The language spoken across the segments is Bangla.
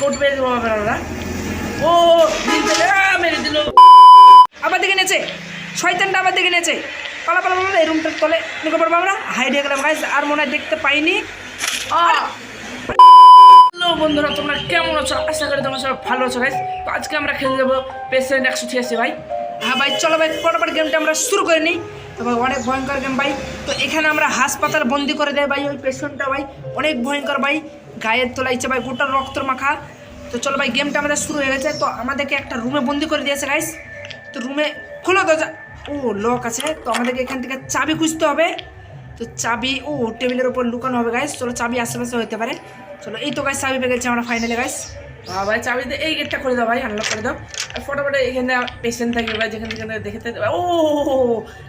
কোট মেরে দেবো ও দিল শয়তানটা পালা পালা পালা এই রুমটার তলে ঢুকে পড়ব আমরা। হাইড হয়ে গেলাম গাইজ আর মনে হয় দেখতে পাইনি। হ্যালো বন্ধুরা তোমরা কেমন আছো? আশা করি তোমরা সবাই ভালো আছো তো আজকে আমরা খেলে যাব পেশেন্ট একশো ছিয়াশি ভাই। হ্যাঁ ভাই চলো ভাই গেমটা আমরা শুরু করে নিই। তো ভাই অনেক ভয়ঙ্কর গেম ভাই। তো এখানে আমরা হাসপাতাল বন্দি করে দেয় ভাই ওই পেশেন্টটা ভাই। অনেক ভয়ঙ্কর ভাই। গায়ের তোলাইছে ভাই গোটা রক্তর মাখা তো চলো ভাই গেমটা আমাদের শুরু হয়ে গেছে তো আমাদেরকে একটা রুমে বন্দি করে দিয়েছে গাইস তো রুমে খোলো দরজা ও লক আছে তো আমাদেরকে এখান থেকে চাবি খুঁজতে হবে তো চাবি ও টেবিলের উপর লুকানো হবে গাইস চলো চাবি আশেপাশে হতে পারে চলো এই তো গাইস চাবি পেয়ে গেছি আমরা ফাইনালি গাইস হ্যাঁ ভাই চাবি দিয়ে এই গেটটা করে দাও ভাই আনলক করে দাও আর ফটোফট এখানে পেশেন্ট থাকবে ভাই যেখানে যেখানে দেখে থাকবে ও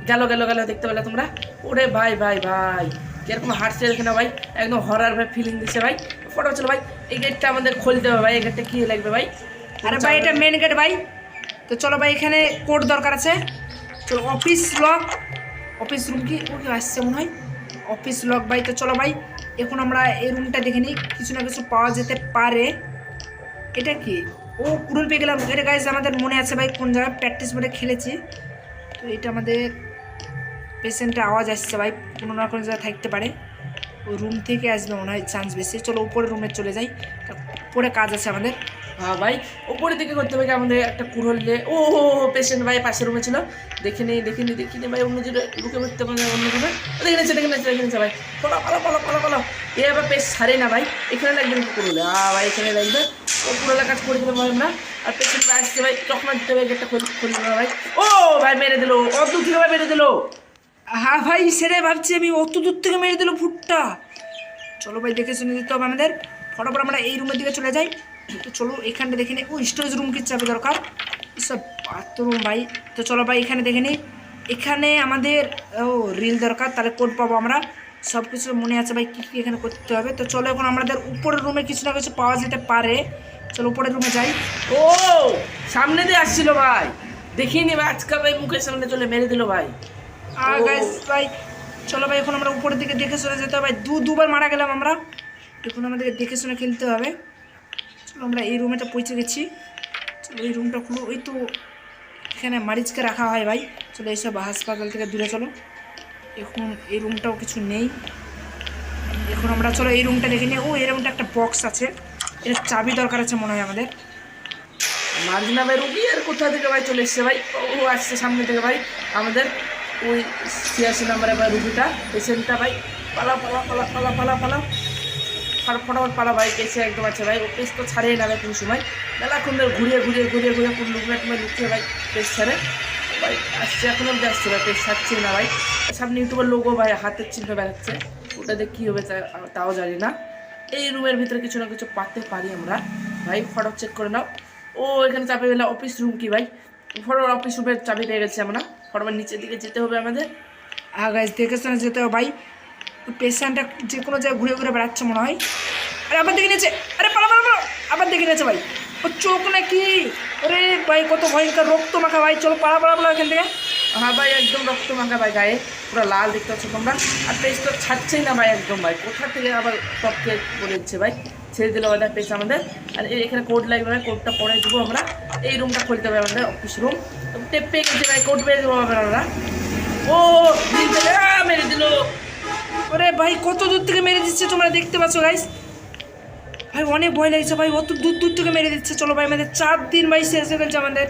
গেল গেল গেল দেখতে পেলে তোমরা ওরে ভাই ভাই ভাই কীরকম হাঁটছে এখানে ভাই? একদম হরার ভাই ফিলিং দিচ্ছে ভাই। ফটো চলো ভাই, এই গেটটা আমাদের খুলতে হবে ভাই, এই গেটটা কি লাগবে ভাই? আরে ভাই, এটা মেন গেট ভাই। তো চলো ভাই, এখানে কোড দরকার আছে। চলো অফিস লক অফিস রুম কি? ও আসছে মনে হয়? অফিস লক ভাই, তো চলো ভাই, এখন আমরা এই রুমটা দেখে নিই। কিছু না কিছু পাওয়া যেতে পারে। এটা কি? ও, কুড়ুল পেয়ে গেলাম। এটা গাইজ আমাদের মনে আছে ভাই, কোন জায়গায় প্র্যাকটিস করে খেলেছি। তো এটা আমাদের পেশেন্টের আওয়াজ আসছে, ভাই। কোনো না কোনো জায়গায় থাকতে পারে। ওই রুম থেকে আসবে মনে হয় চান্স বেশি। চলো উপরে রুমে চলে যাই। উপরে কাজ আছে আমাদের। হ্যাঁ ভাই। উপরের দিকে করতে হবে আমাদের একটা কুড়োল। দিয়ে ও পেশেন্ট ভাই পাশের রুমে ছিল। দেখে নেই দেখে নেই দেখে নেই ভাই। অন্য যে ঢুকে পড়তে পারে অন্য রুমে দেখে নিচ্ছে দেখে নিচ্ছে দেখে নিচ্ছে, ভাই। পালা পালা পালা পালা পালা। এ আবার পেশ সারে না, ভাই। এখানে লাগবে নাকি কুড়োলে। আ, ভাই, এখানে লাগবে। ও কুড়োলে কাজ করে দিলাম ভাই আমরা আর পেশেন্ট ভাই আসছে, ভাই। তখন দিতে হবে গেটটা খুলে খুলে ভাই। ও, ভাই, মেরে দিল। থেকে ভাই মেরে দিল। হ্যাঁ ভাই সেটাই ভাবছি আমি, অত দূর থেকে মেরে দিল ফুটটা চলো ভাই, দেখে শুনে দিতে হবে আমাদের। ফটোফট আমরা এই রুমের দিকে চলে যাই। তো চলো, এখানটা দেখে নিই ও স্টোরেজ রুম কি চাপে দরকার। সব বাথরুম ভাই। তো চলো ভাই, এখানে দেখে নিই এখানে আমাদের, ও রিল দরকার। তাহলে কোড পাবো আমরা। সব কিছু মনে আছে ভাই, কী কী এখানে করতে হবে। তো চলো এখন আমাদের উপরের রুমে কিছু না কিছু পাওয়া যেতে পারে। চলো উপরের রুমে যাই। ও, সামনে দিয়ে আসছিল ভাই। দেখিনি ভাই, আজকে ভাই মুখের সামনে চলে মেরে দিল ভাই। আর গাইস ভাই চলো ভাই এখন আমরা উপরের দিকে দেখে শুনে যেতে হবে। ভাই দু দুবার মারা গেলাম আমরা। এখন আমাদেরকে দেখে শুনে খেলতে হবে। চলো আমরা এই রুমেটা পৌঁছে গেছি। চলো এই রুমটা খুলো। ওই তো এখানে মারিচকে রাখা হয় ভাই। চলো এইসব হাসপাতাল থেকে দূরে চলো। এখন এই রুমটাও কিছু নেই। এখন আমরা চলো এই রুমটা দেখে নিই। ও এই রুমটা একটা বক্স আছে। এর চাবি দরকার আছে মনে হয় আমাদের। মার্জিনা ভাই রুগী আর কোথা থেকে ভাই চলে এসছে ভাই? ও আসছে সামনে থেকে ভাই আমাদের। ওই ছিয়াশি নম্বরে ভাই রুগীটা, পেশেন্টটা ভাই পালা পালা পালা পালা পালা পালা ফাটা- ফটাফট পালা ভাই কেসে একদম আছে ভাই। ও পেস তো ছাড়েই না ভাই কোনো সময়। মেলাক্ষণ ধরে ঘুরিয়ে ঘুরিয়ে ঘুরিয়ে ঘুরিয়ে কোন লুকমে টুমে লুকিয়ে ভাই পেস ছাড়ে। ভাই, আসছে এখন অব্দি আসছে ভাই পেস ছাড়ছে না ভাই। সামনে ইউটিউবের লোগো ভাই, হাতের চিহ্ন বেড়াচ্ছে। ওটাতে কী হবে তাও জানি না। এই রুমের ভিতরে কিছু না কিছু পাতে পারি আমরা। ভাই ফটো চেক করে নাও। ও, এখানে চাপে গেলে অফিস রুম কি ভাই? ফটো অফিস রুমের চাবি পেয়ে গেছি আমরা। ফটোবার নিচের দিকে যেতে হবে আমাদের। আর গাইজ দেখে শুনে যেতে হবে, ভাই। পেশেন্টটা যে কোনো জায়গায় ঘুরে ঘুরে বেড়াচ্ছে মনে হয়। আরে, আবার দেখে নিয়েছে। আরে, পালা পালা পালা। আবার দেখে নিয়েছে, ভাই। ও চোখ নাকি? আরে, ভাই, কত ভয়ঙ্কর রক্ত মাখা, ভাই। চলো, পালা পালা পালা এখান থেকে। হ্যাঁ ভাই, একদম রক্ত মাখা, ভাই, গায়ে। পুরো লাল দেখতে পাচ্ছ তোমরা। আর পেজ তো ছাড়ছেই না, ভাই, একদম, ভাই। কোথা থেকে আবার টপকে বলে দিচ্ছে, ভাই? ছেড়ে দিল ওটা পেজ আমাদের। আর এখানে কোড লাগবে ভাই কোডটা পরে দেবো আমরা। এই রুমটা খুলতে হবে আমাদের অফিস রুম টেপ গেছি ভাই কোড পেয়ে দেবো আমরা ও দিল থেকে মেরে দিল। আরে ভাই কত দূর থেকে মেরে দিচ্ছে তোমরা দেখতে পাচ্ছ গাইস ভাই অনেক ভয় লাগছে ভাই অত দূর দূর থেকে মেরে দিচ্ছে। চলো ভাই আমাদের চার দিন ভাই শেষ হয়ে গেছে আমাদের।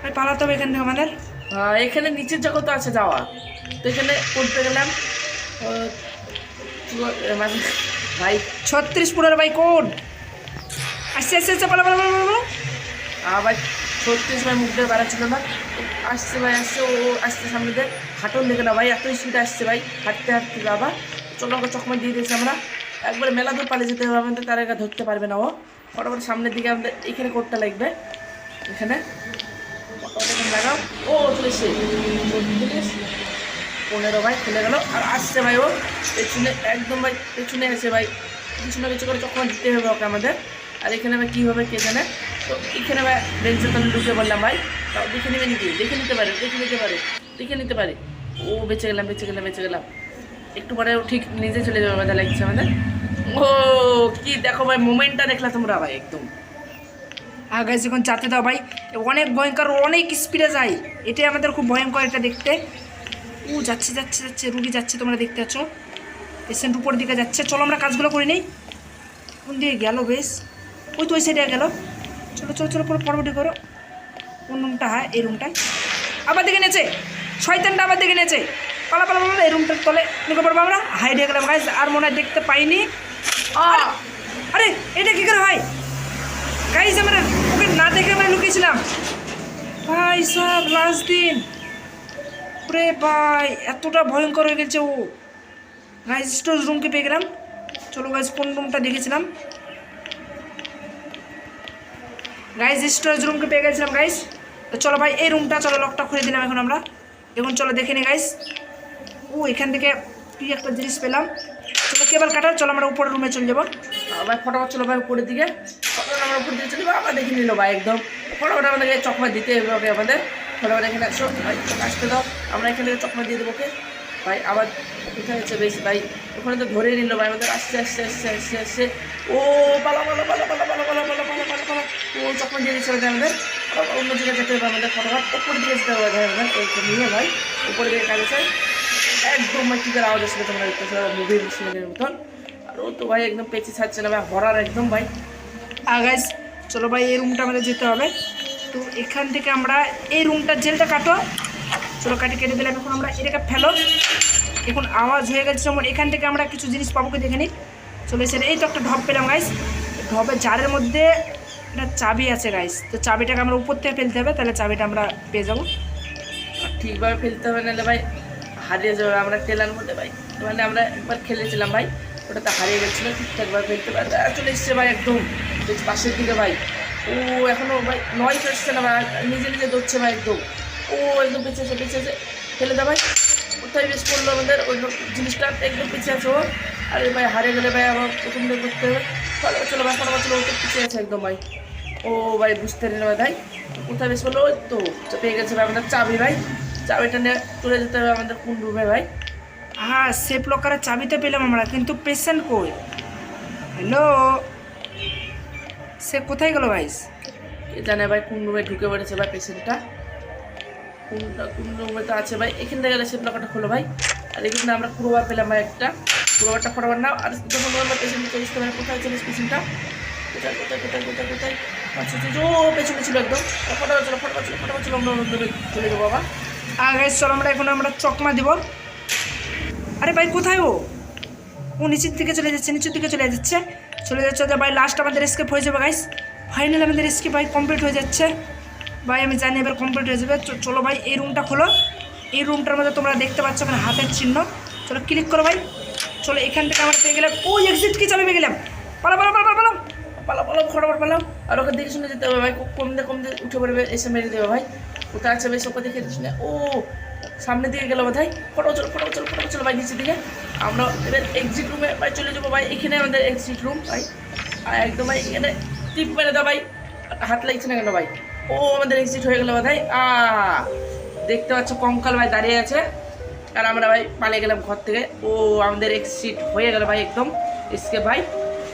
ভাই পালাতে হবে এখান থেকে আমাদের। এখানে নিচের জগৎ আছে যাওয়া। তো এখানে করতে গেলাম। মানে ভাই ছত্রিশ পুরের ভাই কোড। আসছে আসছে আসছে পালা পালা পালা পালা, পালা। আবার ছত্রিশ ভাই মুখ দিয়ে বেড়াচ্ছিল না আসছে ভাই, আসছে, ও আসছে সামনে দিয়ে। হাঁটন দেখে না ভাই এত স্পিড আসছে ভাই, হাঁটতে হাঁটতে বাবা। চলো ওকে চকমা দিয়ে দিয়েছি আমরা। একবারে মেলা দূর পালিয়ে যেতে হবে, আমাদের তার আগে ধরতে পারবে না ও। ফটোফট সামনের দিকে আমাদের এখানে কোডটা লাগবে, এখানে। লাগাও। ও চলেছে পনেরো ভাই, খুলে গেল। আর আসছে ভাই ও। পেছনে, একদম ভাই, পেছনে আছে ভাই। কিছু না কিছু করে চকমা দিতে হবে ওকে আমাদের। আর এখানে ভাই কী হবে কে জানে? তো এখানে ভাই বেঞ্চের তলে ঢুকে বললাম, ভাই, তাও দেখে নেবে নাকি? দেখে নিতে পারে, দেখে নিতে পারে, দেখে নিতে পারে। ও বেঁচে গেলাম বেঁচে গেলাম বেঁচে গেলাম। একটু পরে ঠিক নিজে চলে যাবে মজা লাগছে আমাদের। ও, কি দেখো ভাই, মোমেন্টটা দেখলা তোমরা ভাই একদম। আর গাইস এখন যাতে দাও ভাই, অনেক ভয়ঙ্কর, অনেক স্পিডে যায় এটাই আমাদের খুব ভয়ঙ্কর এটা দেখতে। ও, যাচ্ছে যাচ্ছে যাচ্ছে, রুগী যাচ্ছে, তোমরা দেখতে পাচ্ছ পেশেন্ট উপর দিকে যাচ্ছে। চলো আমরা কাজগুলো করে নিই। কোন দিকে গেল বেশ? ওই তো ওই সাইডে গেল। চলো চলো চলো পুরো পরবর্তী করো। কোন রুমটা হ্যাঁ এই রুমটায় আবার দিকে নেচে শয়তানটা আবার দেখে নেচে পালা পালা পালা এই রুমটার তলে ঢুকে পড়ব আমরা। হাইডে গেলাম গাইস আর মনে হয় দেখতে পাইনি! আরে এটা কী করে হয়? গাইস আমরা ওকে না দেখে আমরা লুকিয়েছিলাম। ভাই সব লাস্ট দিন। ওরে ভাই এতটা ভয়ঙ্কর হয়ে গেছে ও। গাইস স্টোর রুমকে পেয়ে গেলাম। চলো গাইস কোন রুমটা দেখেছিলাম? গাইস স্টোরেজ রুমকে পেয়ে গেছিলাম গাইজ তো চলো ভাই, এই রুমটা চলো লকটা খুলে দিলাম এখন আমরা। এখন চলো দেখে নিই গাইস ও, এখান থেকে কী একটা জিনিস পেলাম। চলো, কেবল কাটার চলো আমরা উপরের রুমে চলে যাব। ভাই, ফটোফট চলো ভাই উপরের দিকে। ফটোফট আমরা উপর দিকে চলে যাব আমরা দেখে নিল ভাই একদম। ফটোফট আমাদেরকে চকমা দিতে হবে আমাদের। ফটোফট এখানে আসো, ভাই আসতে দাও। আমরা এখান থেকে চকমা দিয়ে দেবো, ওকে? ভাই, আবার কোথায় হচ্ছে বেশি, ভাই? ওখানে তো ধরে নিল ভাই, আমাদের আসছে আসছে আসছে আসছে আসছে। ও পালা পালা পালা পালা পালা। ও চকমা দিয়ে দিচ্ছে ভাই আমাদের। অন্য জায়গায় যেতে হবে আমাদের ফটাফট উপর দিকে যেতে হবে আমাদের। এই নিয়ে ভাই, উপর দিকে কাজে চাই একদম ভাই, কী করে আওয়াজ আসবে তোমরা দেখতেছো? মুভির সিনেমের মতন। আর ও তো ভাই একদম পেঁচে ছাড়ছে না ভাই হরার একদম ভাই। আর গাইস চলো ভাই, এই রুমটা আমাদের যেতে হবে। তো এখান থেকে আমরা এই রুমটার জেলটা কাটো। চলো কাটি, কেটে দিলাম। এখন আমরা এটাকে ফেলো। এখন আওয়াজ হয়ে গেছে যেমন এখান থেকে আমরা কিছু জিনিস পাবো কি দেখে নিই চলে এসে এই তো একটা ঢপ পেলাম গাইস ঢপের জারের মধ্যে একটা চাবি আছে গাইস তো চাবিটাকে আমরা উপর থেকে ফেলতে হবে, তাহলে চাবিটা আমরা পেয়ে যাব। ঠিকভাবে ফেলতে হবে, নাহলে ভাই হারিয়ে যাবে, আমরা টেলার মধ্যে ভাই। মানে আমরা একবার খেলেছিলাম ভাই, ওটাতে হারিয়ে গেছিল, ঠিকঠাকভাবে ফেলতে আর চলে এসছে ভাই একদম পাশের দিকে ভাই। ও এখনও ভাই নয় এসছে না ভাই, নিজে নিজে দৌড়ছে ভাই একদম। ও একদম পেঁচেছে পেঁচেছে ফেলে দে ভাই, কোথায় বেশ পড়ল আমাদের? ওই জিনিসটা একদম পিছিয়ে আছে ও। আরে ভাই, হারিয়ে গেলে ভাই আবার প্রথম করতে হবে। চলো চলো ভাই চলো ও তো পিছিয়ে আছে একদম ভাই। ও ভাই বুঝতে পারি না ভাই। কোথায় বেশ বলল ওই তো পেয়ে গেছে ভাই আমাদের চাবি ভাই। চাবিটা নিয়ে চলে যেতে হবে আমাদের কোন রুমে ভাই। হ্যাঁ সেফ লকারের চাবি তো পেলাম আমরা কিন্তু পেশেন্ট কই? হ্যালো সে কোথায় গেল গাইস কে জানে ভাই কোন রুমে ঢুকে পড়েছে ভাই পেশেন্টটা কোনটা কোন রুমে তো আছে ভাই। এখান থেকে গেলে সে ব্লকটা খোলো ভাই। আর এখানে আমরা পুরোবার পেলাম ভাই একটা। পুরোবারটা ফটাবার না আর যখন পেশেন্ট চলে আসতে পারে কোথায় চলে পেশেন্টটা কোথায় কোথায় কোথায় কোথায় কোথায়? আচ্ছা আচ্ছা, ও পেছনে ছিল একদম। চলো ফটাবার চলো ফটাবার চলো আমরা চলে যাব বাবা আর গাইস চলো আমরা এখন আমরা চকমা দিব। আরে ভাই কোথায় ও? ও নিচের দিকে চলে যাচ্ছে নিচের দিকে চলে যাচ্ছে। চলে যাচ্ছে ভাই লাস্ট আমাদের স্কেপ হয়ে যাবে গাইস ফাইনাল আমাদের স্কেপ ভাই কমপ্লিট হয়ে যাচ্ছে। ভাই আমি জানি এবার কমপ্লিট হয়ে যাবে। চলো ভাই এই রুমটা খোলো। এই রুমটার মধ্যে তোমরা দেখতে পাচ্ছ ওখানে হাতের চিহ্ন। চলো ক্লিক করো ভাই। চলো এখান থেকে আমরা পেয়ে গেলাম। ও এক্সিট কি চাবি পেয়ে গেলাম? পালা পালা। পালা পালা পালা ফটাফট পালাও আর ওকে দেখে শুনে যেতে হবে ভাই কমতে কমতে উঠে পড়বে এসে মেরে দেবে ভাই। ওটা আছে বেশ ওকে দেখে শুনে। ও সামনের দিকে গেল ভাই ফটো চলো ফটো চলো ফটো চলো ভাই, নিচের দিকে। আমরা এবার এক্সিট রুমে ভাই চলে যাব ভাই। এখানে আমাদের এক্সিট রুম ভাই। আর একদম ভাই এখানে টিপ মেরে দাও ভাই। হাত লাগছে না কেন ভাই? ও আমাদের এক্সিট হয়ে গেল ভাই আ, দেখতে পাচ্ছ কঙ্কাল ভাই দাঁড়িয়ে আছে। আর আমরা ভাই পালিয়ে গেলাম ঘর থেকে। ও আমাদের এক্সিট হয়ে গেল ভাই একদম। এসকে ভাই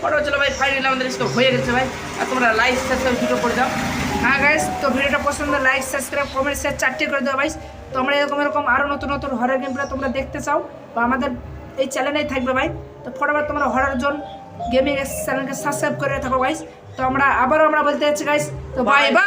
ফটো চলো ভাই ফাইনালি আমাদের এসকে হয়ে গেছে, ভাই। আর তোমরা লাইক সাবস্ক্রাইব ভিডিও করে দাও। হ্যাঁ গাইস তো ভিডিওটা পছন্দ লাইক সাবস্ক্রাইব কমেন্ট শেয়ার চারটে করে দাও ভাই তোমরা এরকম এরকম আরও নতুন নতুন হরার গেমগুলো তোমরা দেখতে চাও, বা আমাদের এই চ্যানেলেই থাকবে, ভাই। তো ফটোবার তোমরা হরার জন গেমিং চ্যানেলকে সাবস্ক্রাইব করে থাকো গাইস তো আমরা আবারও আমরা বলতে যাচ্ছি গাইস তো বাই বাই